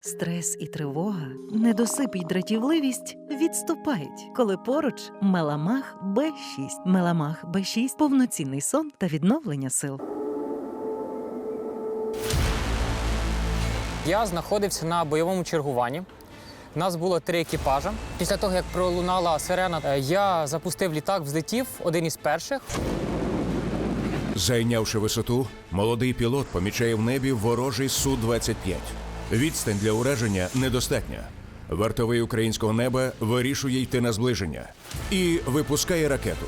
Стрес і тривога, недосип і дратівливість відступають, коли поруч Меламах Б6. Меламах Б6 – повноцінний сон та відновлення сил. Я знаходився на бойовому чергуванні. У нас було три екіпажа. Після того, як пролунала сирена, е, я запустив літак, взлетів один із перших. Зайнявши висоту, молодий пілот помічає в небі ворожий Су-25. Відстань для ураження недостатня. Вартовий українського неба вирішує йти на зближення і випускає ракету.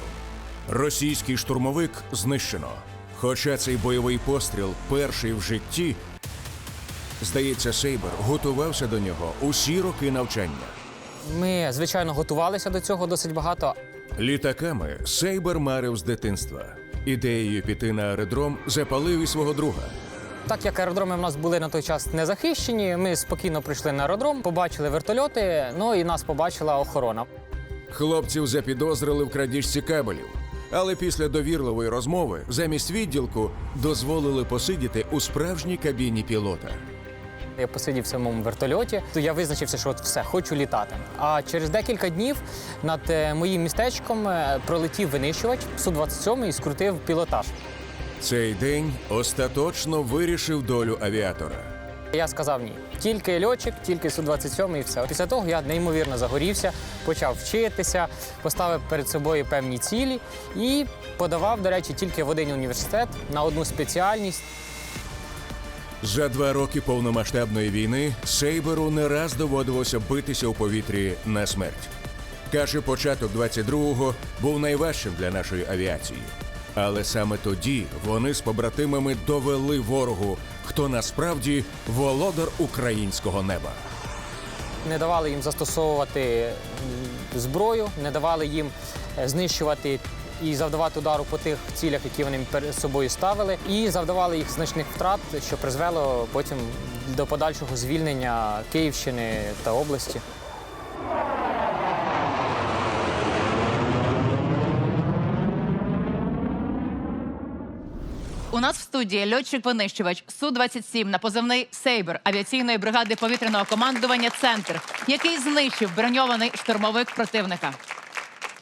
Російський штурмовик знищено. Хоча цей бойовий постріл перший в житті, здається, Сейбер готувався до нього усі роки навчання. Ми, звичайно, готувалися до цього досить багато. Літаками Сейбер марив з дитинства. Ідеєю піти на аеродром запалив і свого друга. Так як аеродроми в нас були на той час не захищені, ми спокійно прийшли на аеродром, побачили вертольоти, ну і нас побачила охорона. Хлопців запідозрили в крадіжці кабелів, але після довірливої розмови замість відділку дозволили посидіти у справжній кабіні пілота. Я посидів в самому вертольоті, то я визначився, що от все, хочу літати. А через декілька днів над е, моїм містечком е, пролетів винищувач Су-27 і скрутив пілотаж. Цей день остаточно вирішив долю авіатора. Я сказав ні. Тільки льотчик, тільки Су-27 і все. Після того я неймовірно загорівся, почав вчитися, поставив перед собою певні цілі і подавав, до речі, тільки в один університет на одну спеціальність. За два роки повномасштабної війни Сейберу не раз доводилося битися у повітрі на смерть. Каже, початок 22-го був найважчим для нашої авіації. Але саме тоді вони з побратимами довели ворогу, хто насправді володар українського неба. Не давали їм застосовувати зброю, не давали їм е, знищувати і завдавати удару по тих цілях, які вони перед собою ставили, і завдавали їх значних втрат, що призвело потім до подальшого звільнення Київщини та області. У нас в студії льотчик-винищувач Су-27 на позивний Сейбер авіаційної бригади повітряного командування Центр, який знищив броньований штурмовик противника.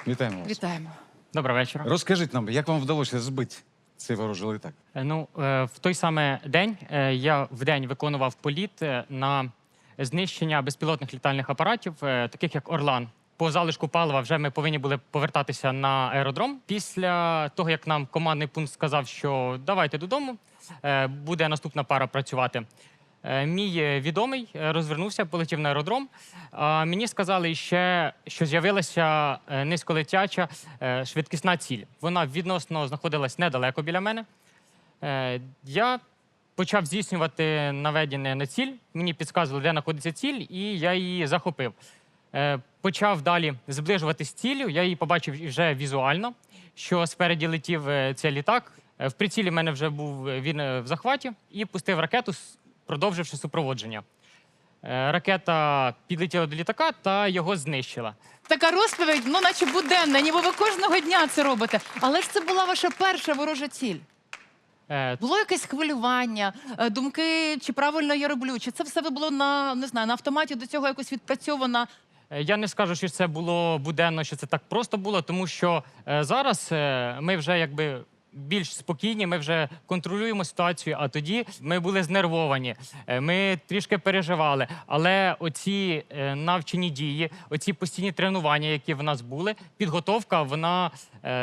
Вітаємо вас. Вітаємо. Доброго вечора. Розкажіть нам, як вам вдалося збити цей ворожий літак? Е, Ну, е, в той самий день е, я в день виконував політ е, на знищення безпілотних літальних апаратів, е, таких як Орлан. По залишку палива вже ми повинні були повертатися на аеродром. Після того, як нам командний пункт сказав, що давайте додому, е, буде наступна пара працювати. Е, Мій е, відомий розвернувся, полетів на аеродром. Мені сказали ще, що з'явилася низьколетяча швидкісна ціль. Вона відносно знаходилась недалеко біля мене. Я почав здійснювати наведення на ціль. Мені підказували, де знаходиться ціль, і я її захопив. Е, Почав далі зближуватись з ціллю. Я її побачив вже візуально, що спереді летів е, цей літак. Е, В прицілі в мене вже був він в захваті і пустив ракету, продовживши супроводження. Ракета підлетіла до літака та його знищила. Така розповідь, ну наче буденна, ніби ви кожного дня це робите. Але ж це була ваша перша ворожа ціль. Е, Було якесь хвилювання, е, думки, чи правильно я роблю, чи це все було на не знаю, на автоматі до цього якось відпрацьовано. Е, Я не скажу, що це було буденно, що це так просто було, тому що е, зараз е, ми вже якби. Більш спокійні, ми вже контролюємо ситуацію. А тоді ми були знервовані, ми трішки переживали. Але оці навчені дії, оці постійні тренування, які в нас були, підготовка, вона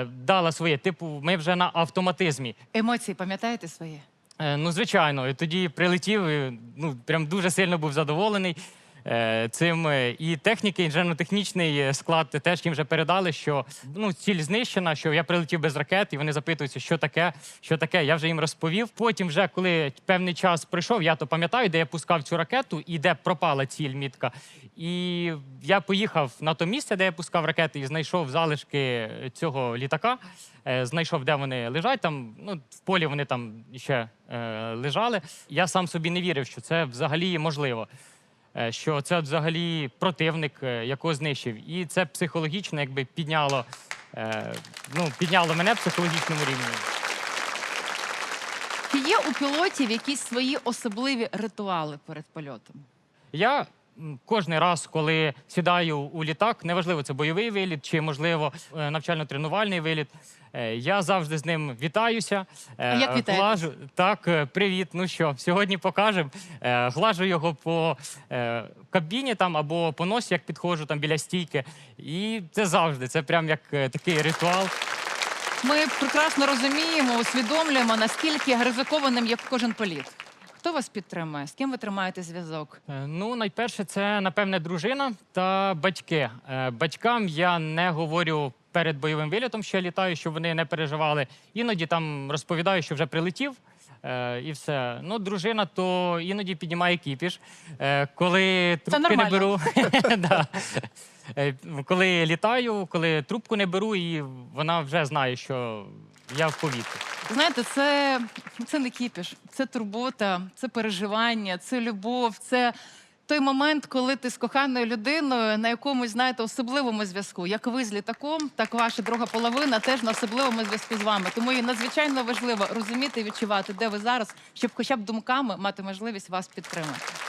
дала своє. Типу, ми вже на автоматизмі. Емоції, пам'ятаєте свої? Ну, звичайно, і тоді прилетів, ну прям дуже сильно був задоволений цим. е, І техніки, інженерно-технічний е, склад теж їм вже передали, що ну ціль знищена, що я прилетів без ракет, і вони запитуються, що таке, що таке. Я вже їм розповів. Потім, вже коли певний час пройшов, я то пам'ятаю, де я пускав цю ракету і де пропала ціль мітка. І я поїхав на то місце, де я пускав ракети, і знайшов залишки цього літака. Е, Знайшов, де вони лежать. Там ну в полі вони там ще е, лежали. Я сам собі не вірив, що це взагалі можливо. Е, Що це взагалі противник, е, якого знищив, і це психологічно, якби підняло, е, ну підняло мене в психологічному рівні. Чи є у пілотів якісь свої особливі ритуали перед польотом? Я кожен раз, коли сідаю у літак, неважливо, це бойовий виліт чи, можливо, е, навчально-тренувальний виліт. е, Я завжди з ним вітаюся. е, А як вітаєтесь? глажу- Так, е, привіт. Ну що, сьогодні покажемо. Е, Глажу його по е, кабіні там або по носі, як підходжу там біля стійки. І це завжди. Це прям як е, такий ритуал. Ми прекрасно розуміємо, усвідомлюємо, наскільки ризикованим є кожен політ. Хто вас підтримує? З ким ви тримаєте зв'язок? Е, Ну, найперше, це напевне дружина та батьки. Е, Батькам я не говорю перед бойовим вилітом, що я літаю, щоб вони не переживали. Іноді там розповідаю, що вже прилетів. е, І все. Ну, дружина то іноді піднімає кіпіш. Е, Коли трубки не беру. Коли літаю, коли трубку не беру, і вона вже знає, що я в повітрі. Знаєте, це, це не кіпіш, це турбота, це переживання, це любов, це той момент, коли ти з коханою людиною на якомусь, знаєте, особливому зв'язку. Як ви з літаком, так ваша друга половина теж на особливому зв'язку з вами. Тому і надзвичайно важливо розуміти і відчувати, де ви зараз, щоб хоча б думками мати можливість вас підтримати.